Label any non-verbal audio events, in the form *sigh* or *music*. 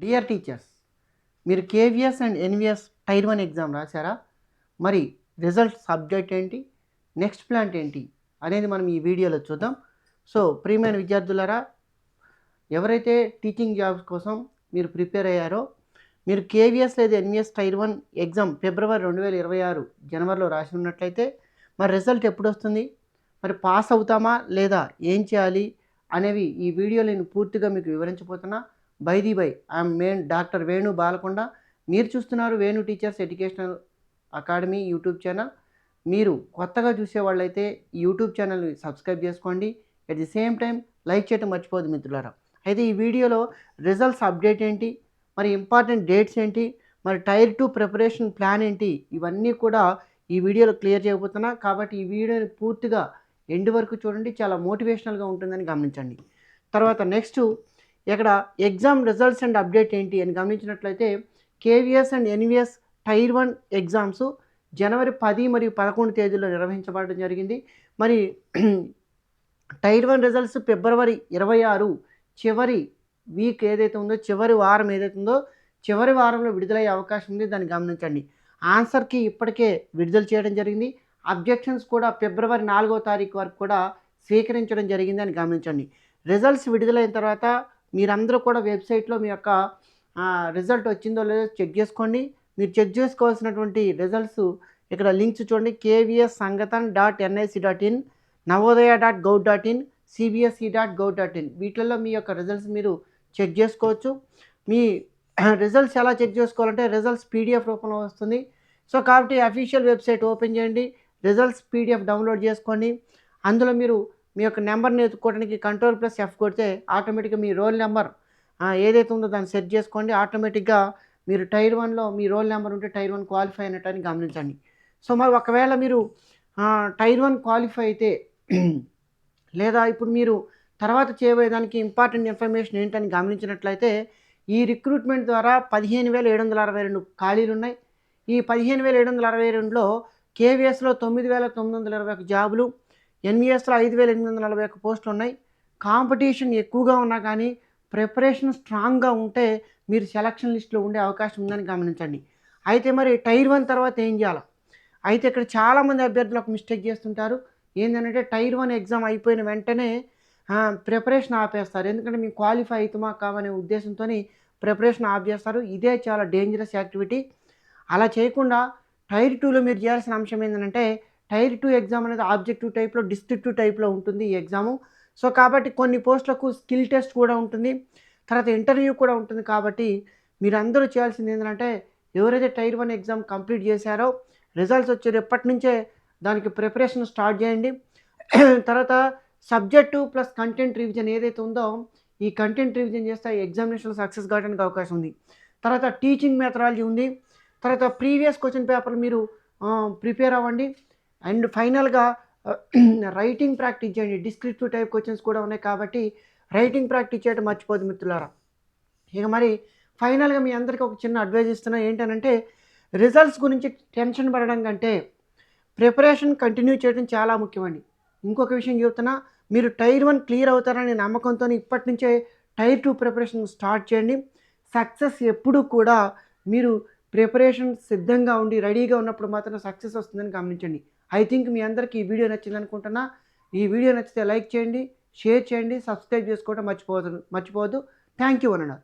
Dear teachers మీరు KVS and NVS tier one exam రాశారా? మరి రిజల్ట్ సబ్జెక్ట్ ఏంటి? నెక్స్ట్ ప్లాంట్ ఏంటి? అనేది మనం ఈ వీడియోలో చూద్దాం. సో ప్రియమైన విద్యార్థులారా ఎవరైతే టీచింగ్ జాబ్స్ కోసం మీరు ప్రిపేర్ అయ్యారో మీరు కేవీఎస్ లేదా ఎన్విఎస్ టైర్ వన్ ఎగ్జామ్ ఫిబ్రవరి రెండు వేల ఇరవై ఆరు జనవరిలో రాసి ఉన్నట్లయితే మరి రిజల్ట్ ఎప్పుడు వస్తుంది మరి పాస్ అవుతామా లేదా? ఏం చేయాలి? అనేవి ఈ వీడియో నేను పూర్తిగా మీకు వివరించబోతున్నా. By the by I'm main doctor Venu Balakonda. మీరు చూస్తున్నారు Venu teachers educational academy YouTube channel. మీరు కొత్తగా చూసే వాళ్ళైతే ఈ యూట్యూబ్ ఛానల్ని సబ్స్క్రైబ్ చేసుకోండి. At the same time like చేయటం మర్చిపోదు మిత్రులారా. అయితే ఈ వీడియోలో రిజల్ట్స్ అప్డేట్ ఏంటి? మరి ఇంపార్టెంట్ డేట్స్ ఏంటి? మరి టైర్ టూ ప్రిపరేషన్ ప్లాన్ ఏంటి? ఇవన్నీ కూడా ఈ వీడియోలో క్లియర్ చేయబోతున్నా. కాబట్టి ఈ వీడియోని పూర్తిగా ఎండ్ వరకు చూడండి. చాలా మోటివేషనల్గా ఉంటుందని గమనించండి. తర్వాత నెక్స్ట్ ఇక్కడ ఎగ్జామ్ రిజల్ట్స్ అండ్ అప్డేట్ ఏంటి అని గమనించినట్లయితే KVS and NVS tier one exams జనవరి పది మరియు పదకొండు తేదీలో నిర్వహించబడడం జరిగింది. మరి *clears throat* టైర్ వన్ రిజల్ట్స్ ఫిబ్రవరి ఇరవై ఆరు చివరి వీక్ ఏదైతే ఉందో చివరి వారం ఏదైతే ఉందో చివరి వారంలో విడుదలయ్యే అవకాశం ఉంది. దాన్ని గమనించండి. ఆన్సర్కి ఇప్పటికే విడుదల చేయడం జరిగింది. అబ్జెక్షన్స్ కూడా ఫిబ్రవరి నాలుగో తారీఖు వరకు కూడా స్వీకరించడం జరిగింది అని గమనించండి. రిజల్ట్స్ విడుదలైన తర్వాత మీరందరూ కూడా వెబ్సైట్లో మీ యొక్క రిజల్ట్ వచ్చిందో లేదో చెక్ చేసుకోండి. మీరు చెక్ చేసుకోవాల్సినటువంటి రిజల్ట్స్ ఇక్కడ లింక్స్ చూడండి. KVS sangathan dot NIC dot in Navodaya dot gov dot in CBSE dot gov dot in వీటిల్లో మీ యొక్క రిజల్ట్స్ మీరు చెక్ చేసుకోవచ్చు. మీ రిజల్ట్స్ ఎలా చెక్ చేసుకోవాలంటే రిజల్ట్స్ పీడిఎఫ్ రూపంలో వస్తుంది. సో కాబట్టి అఫీషియల్ వెబ్సైట్ ఓపెన్ చేయండి. రిజల్ట్స్ పీడిఎఫ్ డౌన్లోడ్ చేసుకోండి. అందులో మీరు మీ యొక్క నెంబర్ని ఎత్తుకోవడానికి కంట్రోల్ ప్లస్ ఎఫ్ కొడితే ఆటోమేటిక్గా మీ రోల్ నెంబర్ ఏదైతే ఉందో దాన్ని సెట్ చేసుకోండి. ఆటోమేటిక్గా మీరు టైర్ వన్లో మీ రోల్ నెంబర్ ఉంటే టైర్ వన్ క్వాలిఫై అయినట్టని గమనించండి. సో మరి ఒకవేళ మీరు టైర్ వన్ క్వాలిఫై అయితే *clears throat* లేదా ఇప్పుడు మీరు తర్వాత చేయబోయేదానికి ఇంపార్టెంట్ ఇన్ఫర్మేషన్ ఏంటని గమనించినట్లయితే ఈ రిక్రూట్మెంట్ ద్వారా పదిహేను వేల ఏడు వందల అరవై రెండు ఖాళీలు ఉన్నాయి. ఈ పదిహేను వేల ఏడు వందల అరవై రెండులో కేవీఎస్లో తొమ్మిది వేల తొమ్మిది వందల ఇరవై ఒక జాబులు ఎన్విఎస్లో ఐదు వేల ఎనిమిది వందల నలభై ఒక పోస్టులు ఉన్నాయి. కాంపిటీషన్ ఎక్కువగా ఉన్నా కానీ ప్రిపరేషన్ స్ట్రాంగ్గా ఉంటే మీరు సెలక్షన్ లిస్ట్లో ఉండే అవకాశం ఉందని గమనించండి. అయితే మరి టైర్ వన్ తర్వాత ఏం చేయాలి? అయితే ఇక్కడ చాలామంది అభ్యర్థులు ఒక మిస్టేక్ చేస్తుంటారు. ఏంటంటే టైర్ వన్ ఎగ్జామ్ అయిపోయిన వెంటనే ప్రిపరేషన్ ఆపేస్తారు. ఎందుకంటే మేము క్వాలిఫై అవుతామా కావనే ఉద్దేశంతో ప్రిపరేషన్ ఆఫ్ చేస్తారు ఇదే చాలా డేంజరస్ యాక్టివిటీ అలా చేయకుండా టైర్ టూలో మీరు చేయాల్సిన అంశం ఏంటంటే టైర్ టూ ఎగ్జామ్ అనేది ఆబ్జెక్టివ్ టైప్లో డిస్ట్రిక్టివ్ టైప్లో ఉంటుంది ఈ ఎగ్జాము సో కాబట్టి కొన్ని పోస్టులకు స్కిల్ టెస్ట్ కూడా ఉంటుంది. తర్వాత ఇంటర్వ్యూ కూడా ఉంటుంది కాబట్టి మీరు అందరూ చేయాల్సింది ఏంటంటే ఎవరైతే టైర్ వన్ ఎగ్జామ్ కంప్లీట్ చేశారో రిజల్ట్స్ వచ్చే ఎప్పటి నుంచే దానికి ప్రిపరేషన్ స్టార్ట్ చేయండి. తర్వాత సబ్జెక్టు ప్లస్ కంటెంట్ రివిజన్ ఏదైతే ఉందో ఈ కంటెంట్ రివిజన్ చేస్తే ఎగ్జామినేషన్ సక్సెస్ కావడానికి అవకాశం ఉంది. తర్వాత టీచింగ్ మెథడాలజీ ఉంది. తర్వాత ప్రీవియస్ క్వశ్చన్ పేపర్ మీరు ప్రిపేర్ అవ్వండి. అండ్ ఫైనల్గా రైటింగ్ ప్రాక్టీస్ చేయండి. డిస్క్రిప్టివ్ టైప్ క్వశ్చన్స్ కూడా ఉన్నాయి కాబట్టి రైటింగ్ ప్రాక్టీస్ చేయడం మర్చిపోదు మిత్రులారా. ఇక మరి ఫైనల్గా మీ అందరికీ ఒక చిన్న అడ్వైజ్ ఇస్తున్నా. ఏంటంటే రిజల్ట్స్ గురించి టెన్షన్ పడడం కంటే ప్రిపరేషన్ కంటిన్యూ చేయడం చాలా ముఖ్యమండి. ఇంకొక విషయం చెబుతున్నా మీరు టైర్ వన్ క్లియర్ అవుతారనే నమ్మకంతో ఇప్పటి నుంచే టైర్ టూ ప్రిపరేషన్ స్టార్ట్ చేయండి. సక్సెస్ ఎప్పుడు కూడా మీరు ప్రిపరేషన్ సిద్ధంగా ఉండి రెడీగా ఉన్నప్పుడు మాత్రం సక్సెస్ వస్తుందని గమనించండి. ఐ థింక్ మీ అందరికీ ఈ వీడియో నచ్చింది అనుకుంటున్నా. ఈ వీడియో నచ్చితే లైక్ చేయండి షేర్ చేయండి సబ్స్క్రైబ్ చేసుకోవడం మర్చిపోవద్దు మర్చిపోవద్దు. థ్యాంక్ యూ అన్న